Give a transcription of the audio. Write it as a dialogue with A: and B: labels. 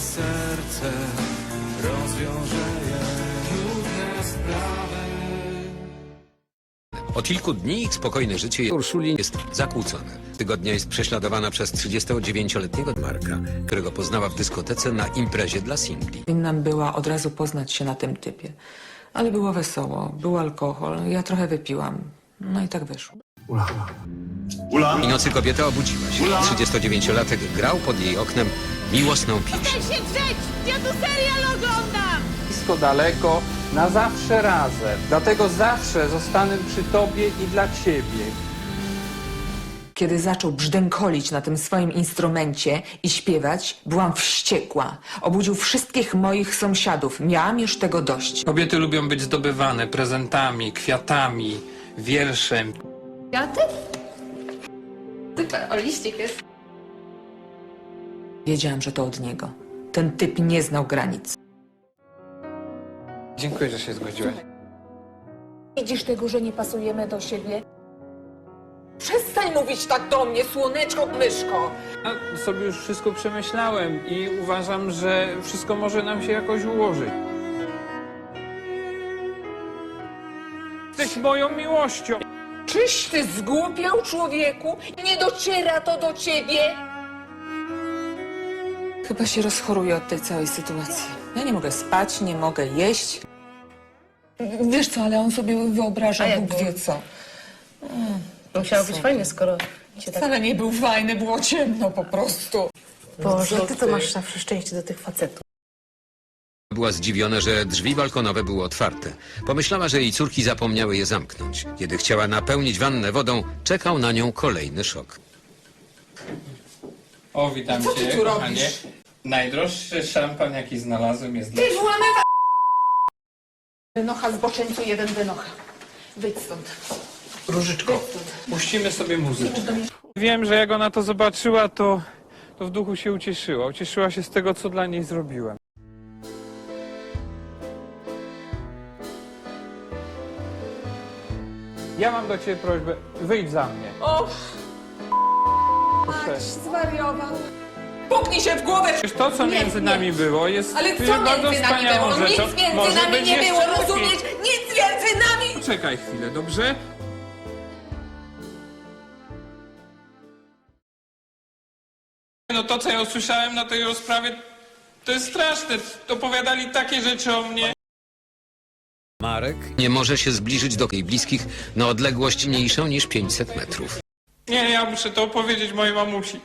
A: serce rozwiąże je trudne sprawy.
B: Od kilku dni ich spokojne życie Urszuli jest zakłócone. Tygodnia jest prześladowana przez 39-letniego Marka, którego poznała w dyskotece na imprezie dla singli.
C: Powinnam była od razu poznać się na tym typie. Ale było wesoło, był alkohol, ja trochę wypiłam. No i tak wyszło.
B: I nocy kobieta obudziła się. 39-latek grał pod jej oknem miłosną pieśń.
D: się drzeć! Ja tu serial oglądam!
E: blisko, daleko, na zawsze razem. Dlatego zawsze zostanę przy Tobie i dla Ciebie.
C: Kiedy zaczął brzdękolić na tym swoim instrumencie i śpiewać, byłam wściekła. Obudził wszystkich moich sąsiadów. Miałam już tego dość.
E: Kobiety lubią być zdobywane prezentami, kwiatami, wierszem.
D: Kwiaty? Super, o liścik jest.
C: Wiedziałam, że to od niego. Ten typ nie znał granic.
E: Dziękuję, że się zgodziłeś.
C: Widzisz tego, że nie pasujemy do siebie? Przestań mówić tak do mnie, słoneczko, myszko!
E: Ja sobie już wszystko przemyślałem i uważam, że wszystko może nam się jakoś ułożyć. Jesteś moją miłością.
C: Czyś ty zgłupiał, człowieku? Nie dociera to do ciebie? Chyba się rozchoruję od tej całej sytuacji. Ja nie mogę spać, nie mogę jeść. Wiesz co, ale on sobie wyobraża
D: A jak
C: Bóg
D: było?
C: wie co.
D: Musiało być fajnie, skoro się tak...
C: Wcale nie był fajny, było ciemno po prostu.
D: Boże, ty to masz zawsze szczęście do tych facetów.
B: Była zdziwiona, że drzwi balkonowe były otwarte. Pomyślała, że jej córki zapomniały je zamknąć. Kiedy chciała napełnić wannę wodą, czekał na nią kolejny szok.
E: O, witam
C: Co ty
E: cię,
C: tu
E: kochanie.
C: robisz?
E: Najdroższy szampan, jaki znalazłem, jest dla
C: Ty włamywa... Wynocha zboczeńcu, jeden wynocha. Wyjdź stąd.
E: Różyczko. Puścimy sobie muzykę. Wiem, że jak ona to zobaczyła, to, to w duchu się ucieszyła. Ucieszyła się z tego, co dla niej zrobiłem. Ja mam do ciebie prośbę, wyjdź za mnie.
C: O,
E: Proszę.
C: zwariował. Puknij się w głowę!
E: Przecież to, co
C: Nie,
E: między
C: nie.
E: nami było, jest
C: Ale co
E: bardzo
C: między nami
E: wspaniałą
C: było?
E: rzeczą.
C: Nic między
E: Może
C: nami
E: być
C: nie było,
E: lepiej.
C: rozumiesz? Nic między nami!
E: Czekaj chwilę, dobrze? No to, co ja usłyszałem na tej rozprawie, to jest straszne. Opowiadali takie rzeczy o mnie.
B: Marek nie może się zbliżyć do jej bliskich na odległość mniejszą niż 500 metrów.
E: Nie, ja muszę to opowiedzieć mojej mamusi.